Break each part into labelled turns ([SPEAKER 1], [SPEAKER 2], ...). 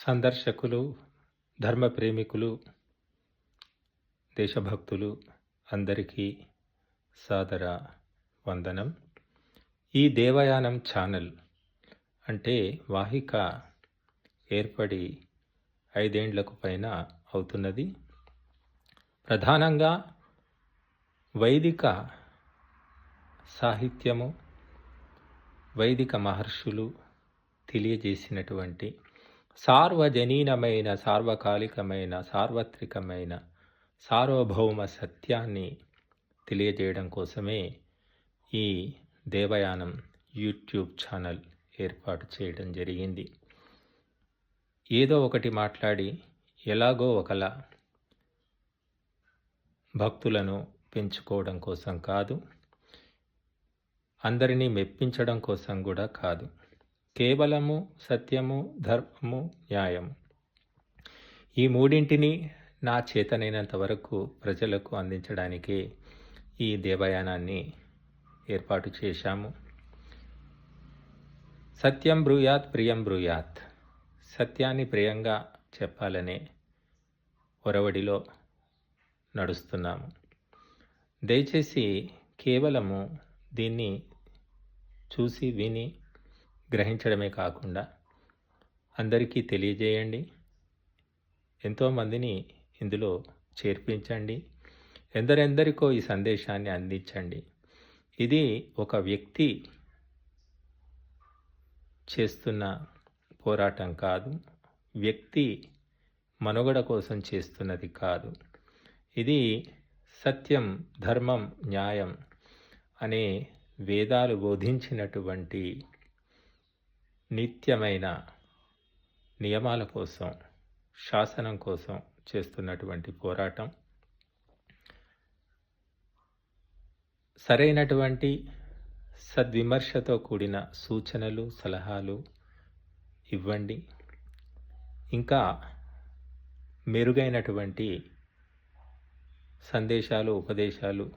[SPEAKER 1] సందర్శకులు ధర్మ ప్రేమికులు దేశభక్తులు అందరికీ సాదర వందనం. ఈ దేవయానం ఛానల్ అంటే వాహిక ఏర్పడి ఐదేండ్లకు పైన అవుతున్నది. ప్రధానంగా వైదిక సాహిత్యము వైదిక మహర్షులు తెలియజేసినటువంటి సార్వజనీనమైన సార్వకాలికమైన సార్వత్రికమైన సార్వభౌమ సత్యాన్ని తెలియజేయడం కోసమే ఈ దేవయానం యూట్యూబ్ ఛానల్ ఏర్పాటు చేయడం జరిగింది. ఏదో ఒకటి మాట్లాడి ఎలాగో ఒకలా భక్తులను పెంచుకోవడం కోసం కాదు అందరినీ మెప్పించడం కోసం కూడా కాదు. కేవలము సత్యము ధర్మము న్యాయము. ఈ మూడింటిని నా చేతనైనంత వరకు ప్రజలకు అందించడానికి ఈ దేవయానాన్ని ఏర్పాటు చేశాము. సత్యం బ్రూయాత్ ప్రియం బ్రూయాత్. సత్యాన్ని ప్రియంగా చెప్పాలనే ఒరవడిలో నడుస్తున్నాము. దయచేసి కేవలము దీన్ని చూసి విని గ్రహించడమే కాకుండా అందరికీ తెలియజేయండి. ఎంతోమందిని ఇందులో చేర్పించండి. ఎందరెందరికో ఈ సందేశాన్ని అందించండి. ఇది ఒక వ్యక్తి చేస్తున్న పోరాటం కాదు. వ్యక్తి మనుగడ కోసం చేస్తున్నది కాదు. ఇది సత్యం ధర్మం న్యాయం అనే వేదాలు బోధించినటువంటి నిత్యమైన నియమాల కోసం శాసనం కోసం చేస్తున్నటువంటి పోరాటం. సరైనటువంటి సద్విమర్శతో కూడిన సూచనలు సలహాలు ఇవ్వండి. ఇంకా మెరుగైనటువంటి సందేశాలు ఉపదేశాలు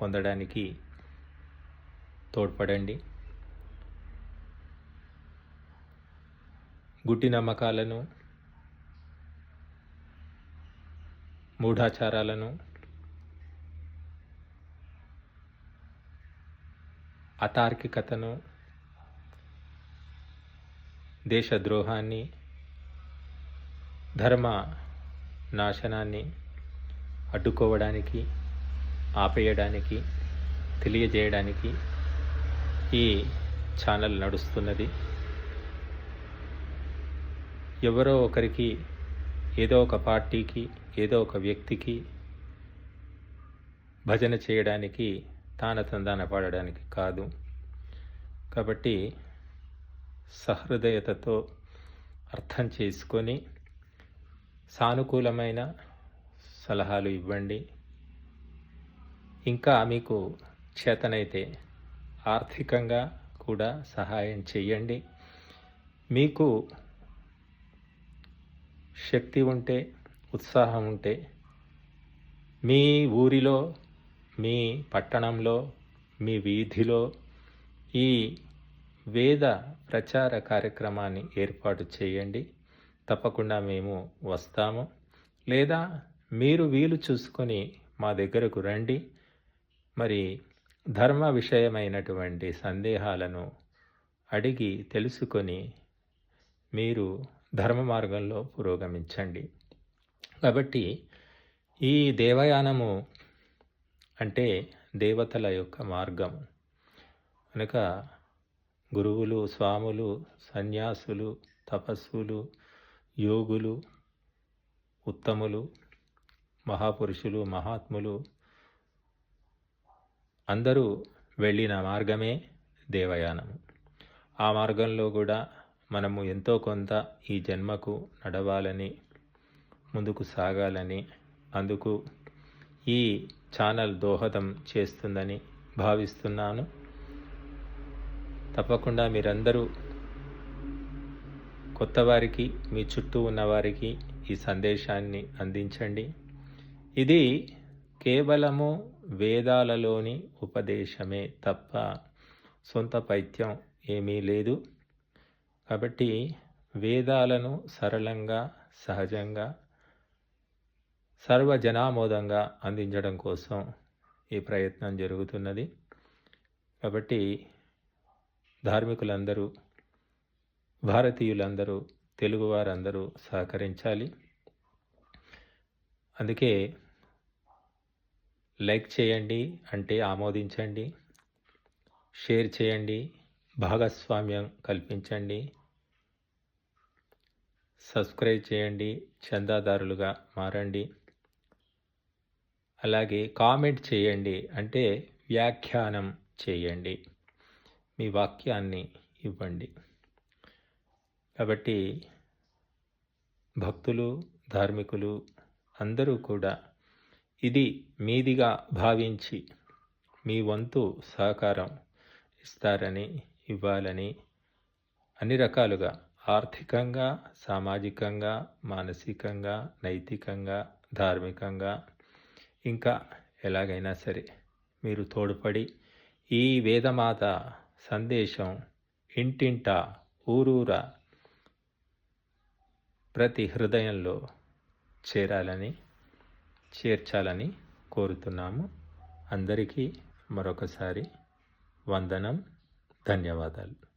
[SPEAKER 1] పొందడానికి తోడ్పడండి. గుడ్డి నమ్మకాలను మూఢాచారాలను అతార్కికతను దేశద్రోహాన్ని ధర్మ నాశనాన్ని అడ్డుకోవడానికి ఆపేయడానికి తెలియజేయడానికి ఈ ఛానల్ నడుస్తున్నది. ఎవరో ఒకరికి ఏదో ఒక పార్టీకి ఏదో ఒక వ్యక్తికి భజన చేయడానికి తానతందాన పాడడానికి కాదు. కాబట్టి సహృదయతతో అర్థం చేసుకొని సానుకూలమైన సలహాలు ఇవ్వండి. ఇంకా మీకు చేతనైతే ఆర్థికంగా కూడా సహాయం చేయండి. మీకు శక్తి ఉంటే ఉత్సాహం ఉంటే మీ ఊరిలో మీ పట్టణంలో మీ వీధిలో ఈ వేద ప్రచార కార్యక్రమాన్ని ఏర్పాటు చేయండి. తప్పకుండా మేము వస్తాము. లేదా మీరు వీలు చూసుకొని మా దగ్గరకు రండి. మరి ధర్మ విషయమైనటువంటి సందేహాలను అడిగి తెలుసుకొని మీరు ధర్మ మార్గంలో పురోగమించండి. కాబట్టి ఈ దేవయానము అంటే దేవతల యొక్క మార్గం. కనుక గురువులు స్వాములు సన్యాసులు తపస్సులు యోగులు ఉత్తములు మహాపురుషులు మహాత్ములు అందరూ వెళ్ళిన మార్గమే దేవయానము. ఆ మార్గంలో కూడా మనము ఎంతో కొంత ఈ జన్మకు నడవాలని ముందుకు సాగాలని అందుకు ఈ ఛానల్ దోహదం చేస్తుందని భావిస్తున్నాను. తప్పకుండా మీరందరూ కొత్త వారికి మీ చుట్టూ ఉన్నవారికి ఈ సందేశాన్ని అందించండి. ఇది కేవలము వేదాలలోని ఉపదేశమే తప్ప సొంత పైత్యం ఏమీ లేదు. కాబట్టి వేదాలను సరళంగా సహజంగా సర్వజనామోదంగా అందించడం కోసం ఈ ప్రయత్నం జరుగుతున్నది. కాబట్టి ధార్మికులందరూ భారతీయులందరూ తెలుగువారందరూ సహకరించాలి. అందుకే లైక్ చేయండి అంటే ఆమోదించండి షేర్ చేయండి భాగస్వామ్యం కల్పించండి. సబ్స్క్రైబ్ చేయండి చందాదారులుగా మారండి. అలాగే కామెంట్ చేయండి అంటే వ్యాఖ్యానం చేయండి. మీ వాక్యాన్ని ఇవ్వండి. కాబట్టి భక్తులు ధార్మికులు అందరూ కూడా ఇది మీదిగా భావించి మీ వంతు సహకారం ఇస్తారని ఇవ్వాలని అన్ని రకాలుగా ఆర్థికంగా సామాజికంగా మానసికంగా నైతికంగా ధార్మికంగా ఇంకా ఎలాగైనా సరే మీరు తోడ్పడి ఈ వేదమాత సందేశం ఇంటింట ఊరూరా ప్రతి హృదయంలో చేరాలని చేర్చాలని కోరుతున్నాము. అందరికీ మరొకసారి వందనం ధన్యవాదాలు.